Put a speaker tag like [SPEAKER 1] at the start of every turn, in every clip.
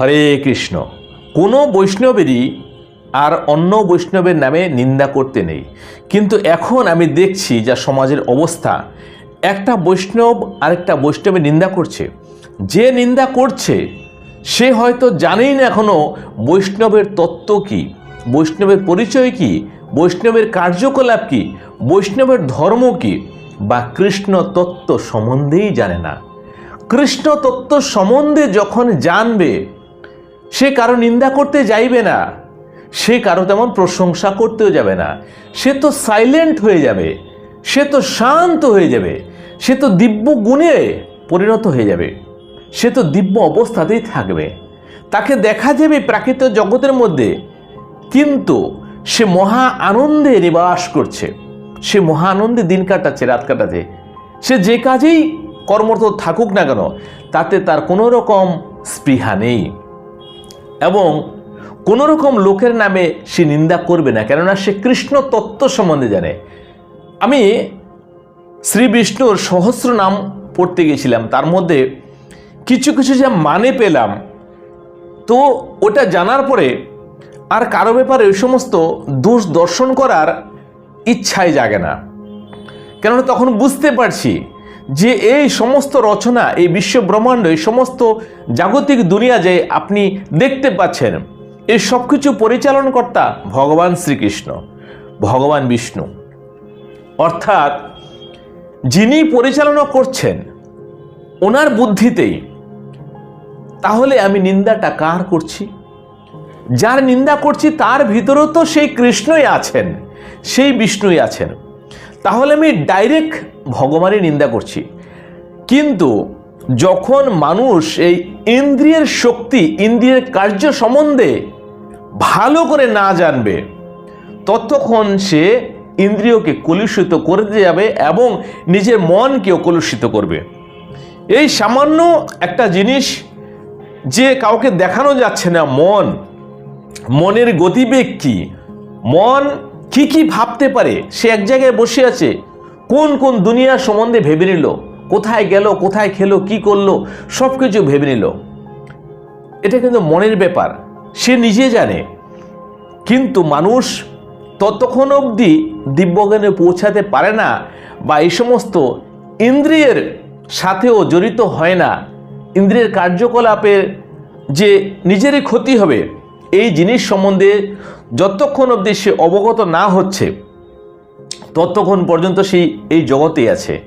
[SPEAKER 1] হরে কৃষ্ণ। কোনো বৈষ্ণবেরই আর অন্য বৈষ্ণবের নামে নিন্দা করতে নেই। কিন্তু এখন আমি দেখছি যা সমাজের অবস্থা। একটা বৈষ্ণব আরেকটা বৈষ্ণবের নিন্দা করছে। যে নিন্দা করছে, সে হয়তো জানেই না এখনও বৈষ্ণবের তত্ত্ব কী, বৈষ্ণবের পরিচয় কী, বৈষ্ণবের কার্যকলাপ কী, বৈষ্ণবের ধর্ম কী, বা কৃষ্ণ তত্ত্ব সম্বন্ধেই জানে না। কৃষ্ণ তত্ত্ব সম্বন্ধে যখন জানবে সে কারও নিন্দা করতে যাইবে না, সে কারও তেমন প্রশংসা করতেও যাবে না। সে তো সাইলেন্ট হয়ে যাবে, সে তো শান্ত হয়ে যাবে, সে তো দিব্য গুণে পরিণত হয়ে যাবে, সে তো দিব্য অবস্থাতেই থাকবে। তাকে দেখা যাবে প্রাকৃত জগতের মধ্যে, কিন্তু সে মহা আনন্দে নিবাস করছে, সে মহা আনন্দে দিন কাটাচ্ছে, রাত কাটাচ্ছে। সে যে কাজেই কর্মরত থাকুক না কেন, তাতে তার কোনো রকম স্পৃহা নেই। এবং কোনো রকম লোকের নামে সে নিন্দা করবে না, কেননা সে কৃষ্ণ তত্ত্ব সম্বন্ধে জানে। আমি শ্রী বিষ্ণুর সহস্র নাম পড়তে গেছিলাম, তার মধ্যে কিছু কিছু যা মানে পেলাম, তো ওটা জানার পরে আর কারও ব্যাপারে ওই সমস্ত দোষ দর্শন করার ইচ্ছাই জাগে না। কেননা তখন বুঝতে পারছি যে এই সমস্ত রচনা, এই বিশ্ব ব্রহ্মাণ্ড, এই সমস্ত জাগতিক দুনিয়া যে আপনি দেখতে পাচ্ছেন এই সব কিছু পরিচালনকর্তা ভগবান শ্রীকৃষ্ণ, ভগবান বিষ্ণু। অর্থাৎ যিনি পরিচালনা করছেন ওনার বুদ্ধিতেই, তাহলে আমি নিন্দাটা কার করছি? যার নিন্দা করছি তার ভিতরেও তো সেই কৃষ্ণই আছেন, সেই বিষ্ণুই আছেন। তাহলে আমি ডাইরেক্ট ভগবানের নিন্দা করছি। কিন্তু যখন মানুষ এই ইন্দ্রিয়ের শক্তি, ইন্দ্রিয়ের কার্য সম্বন্ধে ভালো করে না জানবে, ততক্ষণ সে ইন্দ্রিয়কে কলুষিত করে যাবে এবং নিজের মনকেও কলুষিত করবে। এই সামান্য একটা জিনিস যে কাউকে দেখানো যাচ্ছে না মন, মনের গতিবেগ কি? মন কি কি ভাবতে পারে? সে এক জায়গায় বসে আছে। কোন কোন দুনিয়ার সম্বন্ধে ভেবে নিল? কোথায় গেল? কোথায় খেলো? কি করল? সব কিছু ভেবে নিল। এটা কিন্তু মনের ব্যাপার। সে নিজে জানে। কিন্তু মানুষ ততক্ষণ অবধি দিব্যজ্ঞানে পৌঁছাতে পারে না বা এই সমস্ত ইন্দ্রিয়ের সাথেও জড়িত হয় না। ইন্দ্রিয়ের কার্যকলাপের যে নিজেরই ক্ষতি হবে, এই জিনিস সম্বন্ধে যতক্ষণ অবধি সে অবগত না হচ্ছে, ততক্ষণ পর্যন্ত সেই, এই জগতে আছে।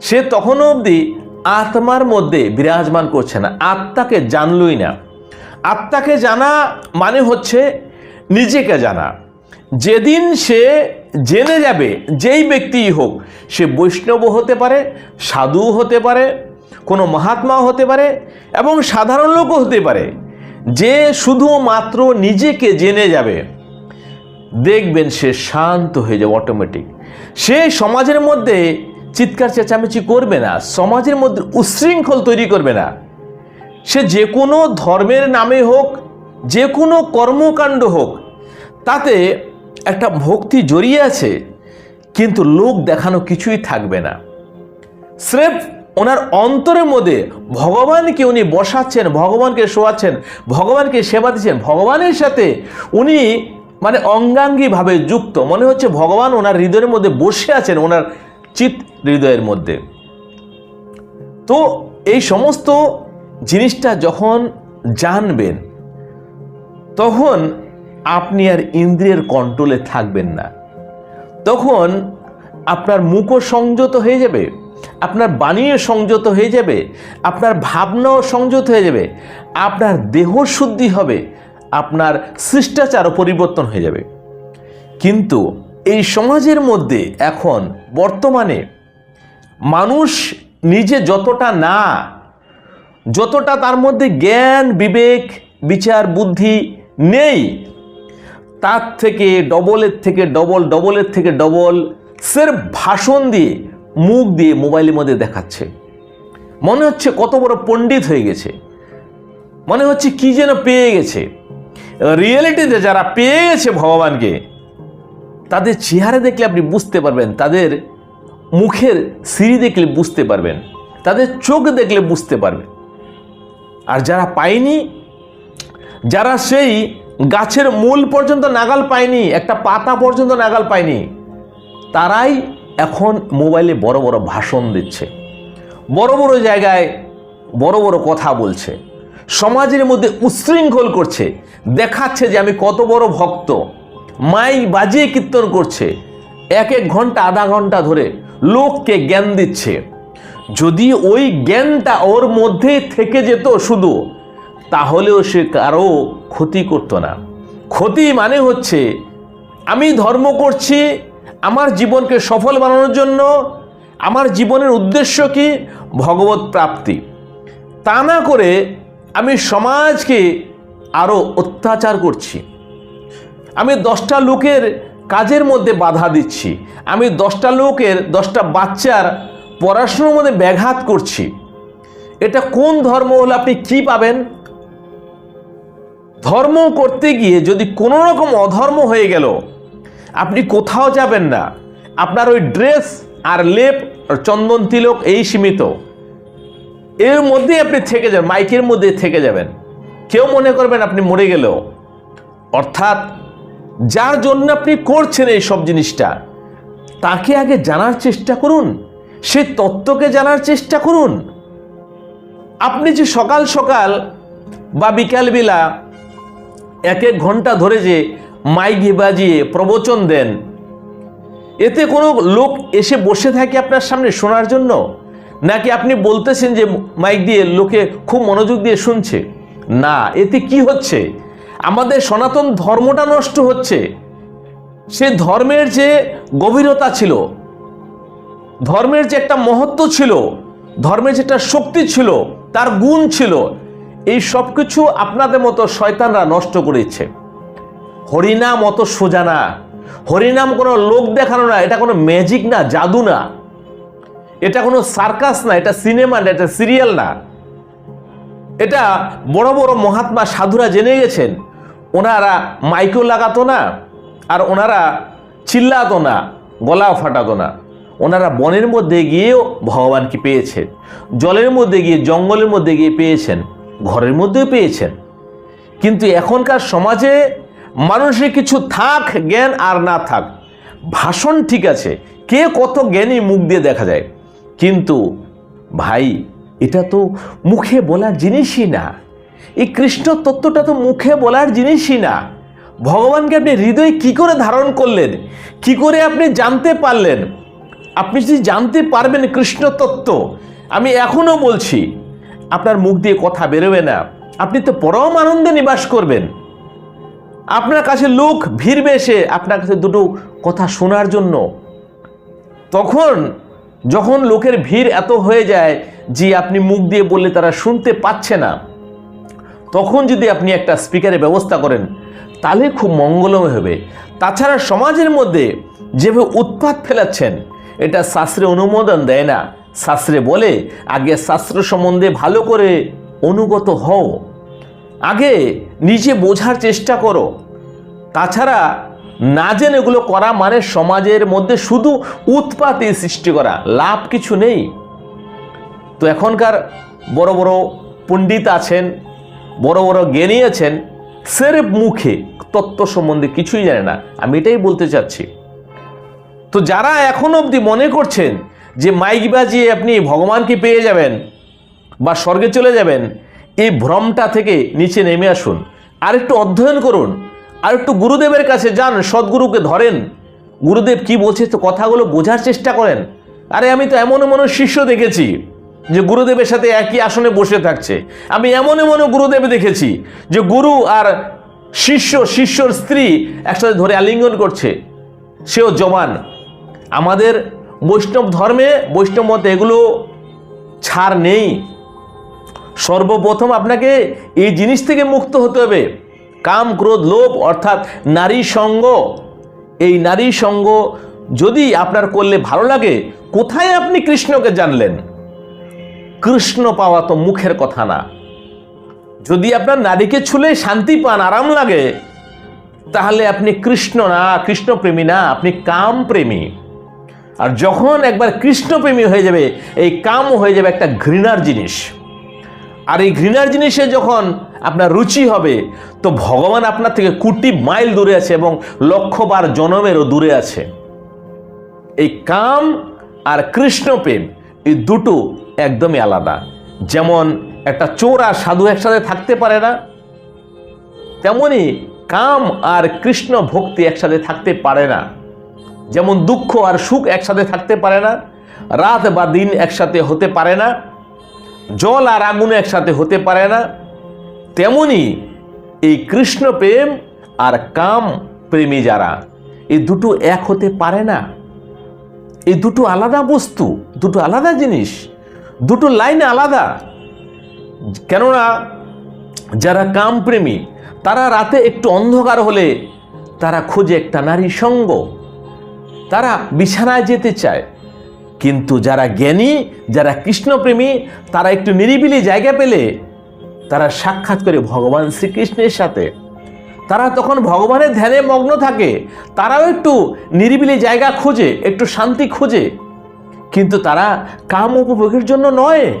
[SPEAKER 1] সে তখনও অবধি আত্মার মধ্যে বিরাজমান করছে না, আত্মাকে জানলই না। আত্মাকে জানা মানে হচ্ছে নিজেকে জানা। যেদিন সে জেনে যাবে, যেই ব্যক্তিই হোক, সে বৈষ্ণব হতে পারে, সাধু হতে পারে, কোনো মহাত্মাও হতে পারে এবং সাধারণ লোকও হতে পারে। যে শুধুমাত্র নিজেকে জেনে যাবে দেখবেন সে শান্ত হয়ে যাবে অটোমেটিক সে সমাজের মধ্যে চিৎকার, চেঁচামেচি করবে না, সমাজের মধ্যে উচ্ছৃঙ্খল তৈরি করবে না। সে যে কোনো ধর্মের নামে হোক, যে কোনো কর্মকাণ্ড হোক, তাতে একটা ভক্তি জড়িয়ে আছে, কিন্তু লোক দেখানো কিছুই থাকবে না। স্রেফ ওনার অন্তরের মধ্যে ভগবানকে উনি বসাচ্ছেন, ভগবানকে শোয়াচ্ছেন, ভগবানকে সেবা দিচ্ছেন, ভগবানের সাথে উনি মানে অঙ্গাঙ্গিভাবে যুক্ত। মনে হচ্ছে ভগবান ওনার হৃদয়ের মধ্যে বসে আছেন, ওনার চিত হৃদয়ের মধ্যে। তো এই সমস্ত জিনিসটা যখন জানবেন, তখন আপনি আর ইন্দ্রিয়ের কন্ট্রোলে থাকবেন না। তখন আপনার মুখও সংযত হয়ে যাবে, আপনার বাণীও সংযত হয়ে যাবে, আপনার ভাবনাও সংযত হয়ে যাবে, আপনার দেহ শুদ্ধি হবে আপনার শিষ্টাচারও পরিবর্তন হয়ে যাবে। কিন্তু এই সমাজের মধ্যে এখন বর্তমানে মানুষ নিজে যতটা না, যতটা তার মধ্যে জ্ঞান, বিবেক, বিচার, বুদ্ধি নেই, তার থেকে ডবলের থেকে ডবল, ডবলের থেকে ডবল সের ভাষণ দিয়ে, মুখ দিয়ে মোবাইলের মধ্যে দেখাচ্ছে। মনে হচ্ছে কত বড় পণ্ডিত হয়ে গেছে। মনে হচ্ছে কি যেন পেয়ে গেছে। রিয়েলিটিতে যারা পেয়ে গেছে ভগবানকে, তাদের চেহারা দেখলে আপনি বুঝতে পারবেন, তাদের মুখের সিঁড়ি দেখলে বুঝতে পারবেন, তাদের চোখ দেখলে বুঝতে পারবেন। আর যারা পায়নি, যারা সেই গাছের মূল পর্যন্ত নাগাল পায়নি, একটা পাতা পর্যন্ত নাগাল পায়নি, তারাই এখন মোবাইলে বড় বড় ভাষণ দিচ্ছে, বড় বড় জায়গায় বড় বড় কথা বলছে। সমাজের মধ্যে উচ্ছৃঙ্খল করছে, দেখাচ্ছে যে আমি কত বড় ভক্ত। মাই বাজিয়ে কীর্তন করছে, এক এক ঘণ্টা, আধা ঘণ্টা ধরে লোককে জ্ঞান দিচ্ছে। যদি ওই জ্ঞানটা ওর মধ্যে থেকে যেত শুধু, তাহলেও সে কারও ক্ষতি করতো না। ক্ষতি মানে হচ্ছে, আমি ধর্ম করছি, আমার জীবনকে সফল বানানোর জন্য, আমার জীবনের উদ্দেশ্য কি? ভগবত প্রাপ্তি। তা না করে আমি সমাজকে আরও অত্যাচার করছি। আমি দশটা লোকের কাজের মধ্যে বাধা দিচ্ছি। আমি দশটা লোকের, দশটা বাচ্চার পড়াশুনোর মধ্যে ব্যাঘাত করছি। এটা কোন ধর্ম হলে আপনি কি পাবেন? ধর্ম করতে গিয়ে যদি কোনো রকম অধর্ম হয়ে গেল, আপনি কোথাও যাবেন না। আপনার ওই ড্রেস আর লেপ চন্দন তিলক এই সীমিত। এর মধ্যেই আপনি থেকে যাবেন, মাইকের মধ্যে থেকে যাবেন। কেউ মনে করবেন আপনি মরে গেলেও। অর্থাৎ যার জন্য আপনি করছেন এই সব জিনিসটা, তাকে আগে জানার চেষ্টা করুন, সে তত্ত্বকে জানার চেষ্টা করুন। আপনি যে সকাল সকাল বা বিকালবেলা এক এক ঘণ্টা ধরে যে মাইক বাজিয়ে প্রবচন দেন, এতে কোনো লোক এসে বসে থাকে আপনার সামনে শোনার জন্য? নাকি আপনি বলতেছেন যে মাইক দিয়ে লোকে খুব মনোযোগ দিয়ে শুনছে? না, এতে কি হচ্ছে? আমাদের সনাতন ধর্মটা নষ্ট হচ্ছে। সে ধর্মের যে গভীরতা ছিল, ধর্মের যে একটা মহত্ব ছিল, ধর্মের যে একটা শক্তি ছিল, তার গুণ ছিল, এই সব কিছু আপনাদের মতো শয়তানরা নষ্ট করেছে। হরিনাম অত সোজা না। হরিনাম কোনো লোক দেখানো না, এটা কোনো ম্যাজিক না, জাদু না। এটা কোনো সার্কাস না, এটা সিনেমা না, এটা সিরিয়াল না। এটা বড় বড় মহাত্মা সাধুরা জেনে গেছেন। ওনারা মাইকও লাগাতো না, আর ওনারা চিল্লাতো না, গলাও ফাটাতো না। ওনারা বনের মধ্যে গিয়েও ভগবানকে পেয়েছেন, জলের মধ্যে গিয়ে, জঙ্গলের মধ্যে গিয়ে পেয়েছেন, ঘরের মধ্যেও পেয়েছেন। কিন্তু এখনকার সমাজে মানুষের কিছু থাক, জ্ঞান আর না থাক, ভাষণ ঠিক আছে, কে কত জ্ঞানী মুখ দিয়ে দেখা যায়? কিন্তু ভাই, এটা তো মুখে বলার জিনিসই না। এই কৃষ্ণ তত্ত্বটা তো মুখে বলার জিনিসই না। ভগবানকে আপনি হৃদয়ে কি করে ধারণ করলেন? কি করে আপনি জানতে পারলেন? আপনি যদি জানতে পারবেন কৃষ্ণ তত্ত্ব, আমি এখনও বলছি, আপনার মুখ দিয়ে কথা বেরোবে না। আপনি তো পরম আনন্দে নিবাস করবেন। আপনার কাছে লোক ভিড়বে এসে আপনার কাছে দুটো কথা শোনার জন্য। তখন যখন লোকের ভিড় এত হয়ে যায় যে আপনি মুখ দিয়ে বললে তারা শুনতে পাচ্ছে না, তখন যদি আপনি একটা স্পিকারের ব্যবস্থা করেন, তাহলে খুব মঙ্গলময় হবে। তাছাড়া সমাজের মধ্যে যেভাবে উৎপাত ফেলাচ্ছেন, এটা শাস্ত্রে অনুমোদন দেয় না। শাস্ত্রে বলে, আগে শাস্ত্র সম্বন্ধে ভালো করে অনুগত হও। আগে নিজে বোঝার চেষ্টা করো। তাছাড়া না জেনে এগুলো করা মানে সমাজের মধ্যে শুধু উৎপাতই সৃষ্টি করা, লাভ কিছু নেই। তো এখনকার বড় বড় পণ্ডিত আছেন, বড় বড় জ্ঞানী আছেন, সেরেফ মুখে তত্ত্ব সম্বন্ধে কিছুই জানে না। আমি এটাই বলতে চাচ্ছি। তো যারা এখন অবধি মনে করছেন যে মাইক বাজিয়ে আপনি ভগবানকে পেয়ে যাবেন বা স্বর্গে চলে যাবেন, এই ভ্রমটা থেকে নিচে নেমে আসুন। আর একটু অধ্যয়ন করুন। আর একটু গুরুদেবের কাছে যান, সদ্গুরুকে ধরেন। গুরুদেব কি বলছে, তো কথাগুলো বোঝার চেষ্টা করেন। আরে আমি তো এমন এমন শিষ্য দেখেছি যে গুরুদেবের সাথে একই আসনে বসে থাকছে। আমি এমন এমন গুরুদেব দেখেছি যে গুরু আর শিষ্য, শিষ্যর স্ত্রী একসাথে ধরে আলিঙ্গন করছে। সেও জমান আমাদের বৈষ্ণব ধর্মে, বৈষ্ণব মতে এগুলো ছাড় নেই। সর্বপ্রথম আপনাকে এই জিনিস থেকে মুক্ত হতে হবে। কাম, ক্রোধ, লোভ অর্থাৎ নারী সঙ্গ। এই নারী সঙ্গ যদি আপনার করলে ভালো লাগে, কোথায় আপনি কৃষ্ণকে জানলেন? কৃষ্ণ পাওয়া তো মুখের কথা না। যদি আপনার নারীকে ছুলে শান্তি পান, আরাম লাগে, তাহলে আপনি কৃষ্ণ না, কৃষ্ণপ্রেমী না, আপনি কাম প্রেমী আর যখন একবার কৃষ্ণপ্রেমী হয়ে যাবে, এই কাম হয়ে যাবে একটা ঘৃণার জিনিস। আর এই ঘৃণার জিনিসে যখন আপনার রুচি হবে, তো ভগবান আপনার থেকে কোটি মাইল দূরে আছে এবং লক্ষবার জনমেরও দূরে আছে। এই কাম আর কৃষ্ণ প্রেম এই দুটো একদমই আলাদা। যেমন একটা চোর আর সাধু একসাথে থাকতে পারে না, তেমনি কাম আর কৃষ্ণ ভক্তি একসাথে থাকতে পারে না। যেমন দুঃখ আর সুখ একসাথে থাকতে পারে না, রাত বা দিন একসাথে হতে পারে না জল আর আগুন একসাথে হতে পারে না। তেমনি এই কৃষ্ণ প্রেম আর কাম প্রেমী যারা, এই দুটো এক হতে পারে না। এই দুটো আলাদা বস্তু, দুটো আলাদা জিনিস, দুটো লাইন আলাদা। কেননা যারা কামপ্রেমী তারা রাতে একটু অন্ধকার হলে তারা খোঁজে একটা নারী সঙ্গ। তারা বিছানায় যেতে চায় কিন্তু যারা জ্ঞানী, যারা কৃষ্ণপ্রেমী, তারা একটু নিরিবিলি জায়গা পেলে তারা সাক্ষাৎ করে ভগবান শ্রীকৃষ্ণের সাথে। তারা তখন ভগবানের ধ্যানে মগ্ন থাকে, তারাও একটু নিরিবিলি জায়গা খোঁজে, একটু শান্তি খোঁজে। কিন্তু তারা কাম উপভোগের জন্য নয়।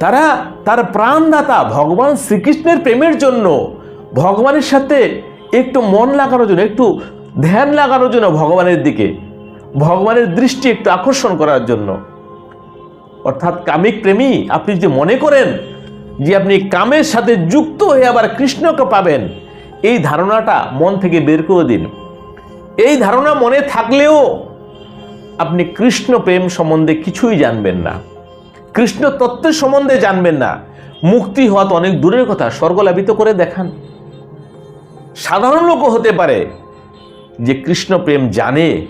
[SPEAKER 1] তারা তার প্রাণদাতা ভগবান শ্রীকৃষ্ণের প্রেমের জন্য, ভগবানের সাথে একটু মন লাগানোর জন্য, একটু ধ্যান লাগানোর জন্য ভগবানের দিকে। ভগবানের দৃষ্টি একটু আকর্ষণ করার জন্য। অর্থাৎ কামিক প্রেমী, আপনি যদি মনে করেন যে আপনি কামের সাথে যুক্ত হয়ে আবার কৃষ্ণকে পাবেন, এই ধারণাটা মন থেকে বের করে দিন। এই ধারণা মনে থাকলেও আপনি কৃষ্ণ প্রেম সম্বন্ধে কিছুই জানবেন না। কৃষ্ণ তত্ত্বের সম্বন্ধে জানবেন না। মুক্তি হওয়া তো অনেক দূরের কথা স্বর্গলাভিত করে দেখান। সাধারণ লোকও হতে পারে যে কৃষ্ণ প্রেম জানে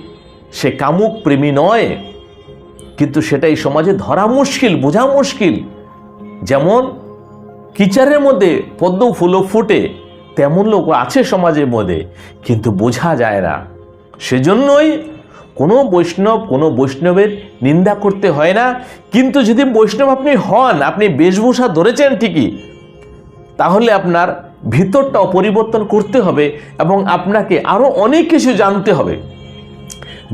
[SPEAKER 1] সে কামুক প্রেমী নয়, কিন্তু সেটাই সমাজে ধরা মুশকিল, বোঝা মুশকিল। যেমন কিচারের মধ্যে পদ্ম ফুলও ফুটে, তেমন লোক আছে সমাজের মধ্যে, কিন্তু বোঝা যায় না। সেজন্যই কোনো বৈষ্ণব, কোনো বৈষ্ণবের নিন্দা করতে হয় না। কিন্তু যদি বৈষ্ণব আপনি হন, আপনি বেশভূষা ধরেছেন ঠিকই, তাহলে আপনার ভিতরটাও পরিবর্তন করতে হবে এবং আপনাকে আরও অনেক কিছু জানতে হবে।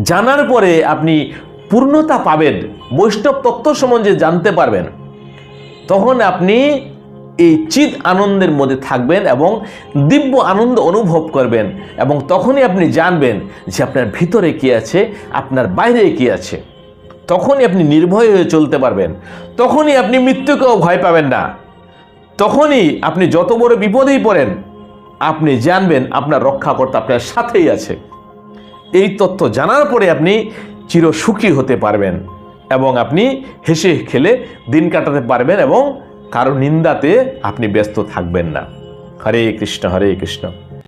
[SPEAKER 1] জানার পরে আপনি পূর্ণতা পাবেন, বৈষ্ণব তত্ত্ব সম্বন্ধে জানতে পারবেন। তখন আপনি এই চিদ আনন্দের মধ্যে থাকবেন এবং দিব্য আনন্দ অনুভব করবেন এবং তখনই আপনি জানবেন যে আপনার ভিতরে কি আছে, আপনার বাইরে কি আছে। তখনই আপনি নির্ভয় হয়ে চলতে পারবেন। তখনই আপনি মৃত্যুকেও ভয় পাবেন না। তখনই আপনি যত বড় বিপদেই পড়েন, আপনি জানবেন আপনার রক্ষাকর্তা আপনার সাথেই আছে। এই তথ্য জানার পরে আপনি চিরসুখী হতে পারবেন এবং আপনি হেসে খেলে দিন কাটাতে পারবেন এবং কারও নিন্দাতে আপনি ব্যস্ত থাকবেন না। হরে কৃষ্ণ হরে কৃষ্ণ।